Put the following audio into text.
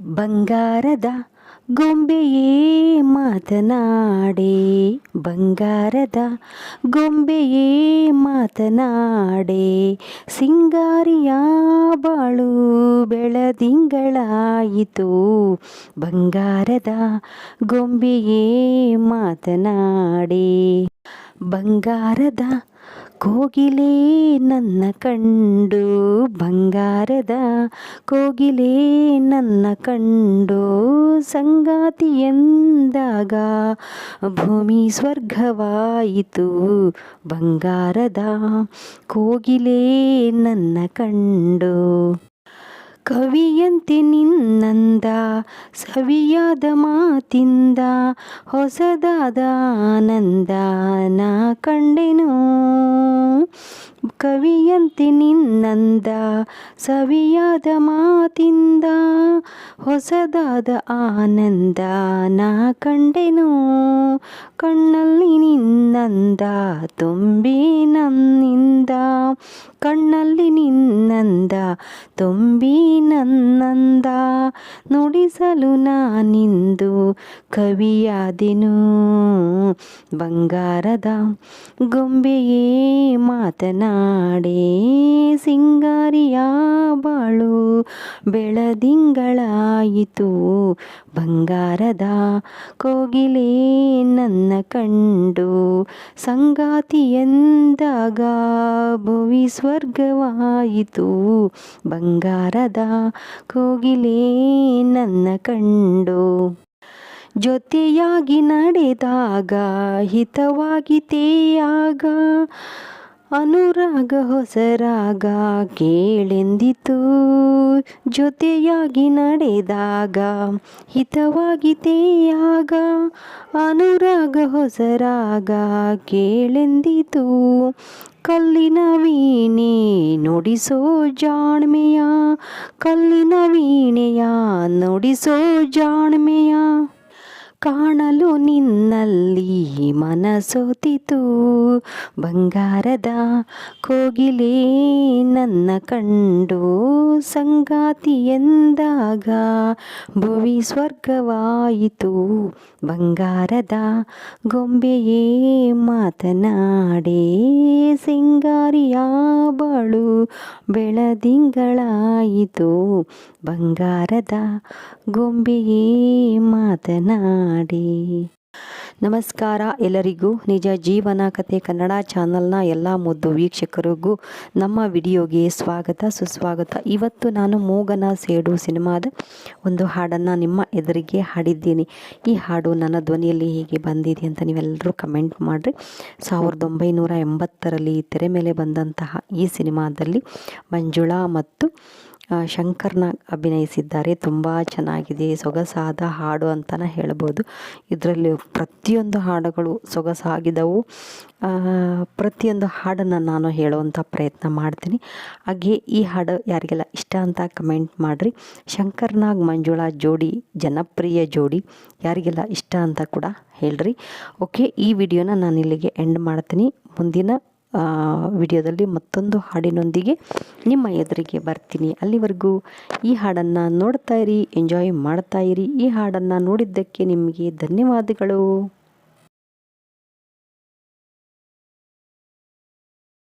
ಬಂಗಾರದ ಗೊಂಬೆಯೇ ಮಾತನಾಡೆ. ಬಂಗಾರದ ಗೊಂಬೆಯೇ ಮಾತನಾಡೆ. ಸಿಂಗಾರಿಯ ಬಾಳು ಬೆಳದಿಂಗಳಾಯಿತು. ಬಂಗಾರದ ಗೊಂಬೆಯೇ ಮಾತನಾಡೆ. ಬಂಗಾರದ ಕೋಗಿಲೆ ನನ್ನ ಕಂಡು ಬಂಗಾರದ ಕೋಗಿಲೆ ನನ್ನ ಕಂಡು ಸಂಗಾತಿಯೆಂದಾಗ ಭೂಮಿ ಸ್ವರ್ಗವಾಯಿತು ಬಂಗಾರದ ಕೋಗಿಲೆ ನನ್ನ ಕಂಡು ಕವಿಯಂತೆ ನಿನ್ನಂದ, ಸವಿಯಾದ ಮಾತಿಂದ, ಹೊಸದಾದ ಆನಂದ ನಾ ಕಂಡೆನು. ಕವಿಯಂತೆ ನಿನ್ನಂದ, ಸವಿಯಾದ ಮಾತಿಂದ, ಹೊಸದಾದ ಆನಂದ ನಾ ಕಂಡೆನು. ಕಣ್ಣಲ್ಲಿ ನಿನ್ನಂದ, ತುಂಬಿ ನನ್ನಿಂದ ಕಣ್ಣಲ್ಲಿ ನಿನ್ನಂದ, ತುಂಬಿ ನನ್ನಂದ, ನುಡಿಸಲು ನಾನಿಂದು ಕವಿಯಾದೆನು. ಬಂಗಾರದ ಗೊಂಬೆಯೇ ಮಾತನಾಡೇ, ಸಿಂಗಾರಿಯ ಬಾಳು ಬೆಳದಿಂಗಳಾಯಿತು. ಬಂಗಾರದ ಕೋಗಿಲೇ ನನ್ನ ಕಂಡು, ಸಂಗಾತಿಯೆಂದಾಗ ಭುವಿ ಸ್ವರ್ಗವಾಯಿತು. ಬಂಗಾರದ ಕೋಗಿಲೇ ನನ್ನ ಕಂಡು. ಜೊತೆಯಾಗಿ ನಡೆದಾಗ ಹಿತವಾಗಿತೆಯಾಗ ಅನುರಾಗ ಹೊಸರಾಗ ಕೇಳೆಂದಿತು. ಜೊತೆಯಾಗಿ ನಡೆದಾಗ ಹಿತವಾಗಿತೆಯಾಗ ಅನುರಾಗ ಹೊಸರಾಗ ಕೇಳೆಂದಿತು. ಕಲ್ಲಿನ ವೀಣೆ ನುಡಿಸೋ ಜಾಣ್ಮೆಯ ಕಲ್ಲಿನ ವೀಣೆಯ ನುಡಿಸೋ ಜಾಣ್ಮೆಯ. ಕಾಣಲು ನಿನ್ನಲ್ಲಿ ಮನಸೋತಿತು. ಬಂಗಾರದ ಕೋಗಿಲೆ ನನ್ನ ಕಂಡು ಸಂಗಾತಿ ಎಂದಾಗ ಭುವಿ ಸ್ವರ್ಗವಾಯಿತು. ಬಂಗಾರದ ಗೊಂಬೆಯೇ ಮಾತನಾಡೆ ಸಿಂಗಾರಿಯ ಬಾಳು ಬೆಳದಿಂಗಳಾಯಿತು. ಬಂಗಾರದ ಗೊಂಬೆಯೇ ಮಾತನಾಡಿ ನಮಸ್ಕಾರ ಎಲ್ಲರಿಗೂ. ನಿಜ ಜೀವನ ಕತೆ ಕನ್ನಡ ಚಾನಲ್ನ ಎಲ್ಲ ಮುದ್ದು ವೀಕ್ಷಕರಿಗೂ ನಮ್ಮ ವಿಡಿಯೋಗೆ ಸ್ವಾಗತ, ಸುಸ್ವಾಗತ. ಇವತ್ತು ನಾನು ಮೂಗನ ಸೇಡು ಸಿನಿಮಾದ ಒಂದು ಹಾಡನ್ನು ನಿಮ್ಮ ಎದುರಿಗೆ ಹಾಡಿದ್ದೀನಿ. ಈ ಹಾಡು ನನ್ನ ಧ್ವನಿಯಲ್ಲಿ ಹೇಗೆ ಬಂದಿದೆ ಅಂತ ನೀವೆಲ್ಲರೂ ಕಮೆಂಟ್ ಮಾಡಿರಿ. ಸಾವಿರದ ಒಂಬೈನೂರ ಎಂಬತ್ತರಲ್ಲಿ ತೆರೆ ಮೇಲೆ ಬಂದಂತಹ ಈ ಸಿನಿಮಾದಲ್ಲಿ ಮಂಜುಳಾ ಮತ್ತು ಆ, ಶಂಕರ್ನಾಗ್ ಅಭಿನಯಿಸಿದ್ದಾರೆ. ತುಂಬ ಚೆನ್ನಾಗಿದೆ. ಸೊಗಸಾದ ಹಾಡು ಅಂತಲೇ ಹೇಳ್ಬೋದು. ಇದರಲ್ಲಿ ಪ್ರತಿಯೊಂದು ಹಾಡುಗಳು ಸೊಗಸಾಗಿದ್ದವು ಪ್ರತಿಯೊಂದು ಹಾಡನ್ನು ನಾನು ಹೇಳುವಂಥ ಪ್ರಯತ್ನ ಮಾಡ್ತೀನಿ. ಹಾಗೆ ಈ ಹಾಡು ಯಾರಿಗೆಲ್ಲ ಇಷ್ಟ ಅಂತ ಕಮೆಂಟ್ ಮಾಡಿರಿ. ಶಂಕರ್ನಾಗ್ ಮಂಜುಳಾ ಜೋಡಿ ಜನಪ್ರಿಯ ಜೋಡಿ ಯಾರಿಗೆಲ್ಲ ಇಷ್ಟ ಅಂತ ಕೂಡ ಹೇಳ್ರಿ. ಓಕೆ ಈ ವಿಡಿಯೋನ ನಾನು ಇಲ್ಲಿಗೆ ಎಂಡ್ ಮಾಡ್ತೀನಿ. ಮುಂದಿನ ವಿಡಿಯೋದಲ್ಲಿ ಮತ್ತೊಂದು ಹಾಡಿನೊಂದಿಗೆ ನಿಮ್ಮ ಎದುರಿಗೆ ಬರ್ತೀನಿ. ಅಲ್ಲಿವರೆಗೂ ಈ ಹಾಡನ್ನು ನೋಡ್ತಾ ಇರಿ, ಎಂಜಾಯ್ ಮಾಡ್ತಾ ಇರಿ. ಈ ಹಾಡನ್ನು ನೋಡಿದ್ದಕ್ಕೆ ನಿಮಗೆ ಧನ್ಯವಾದಗಳು.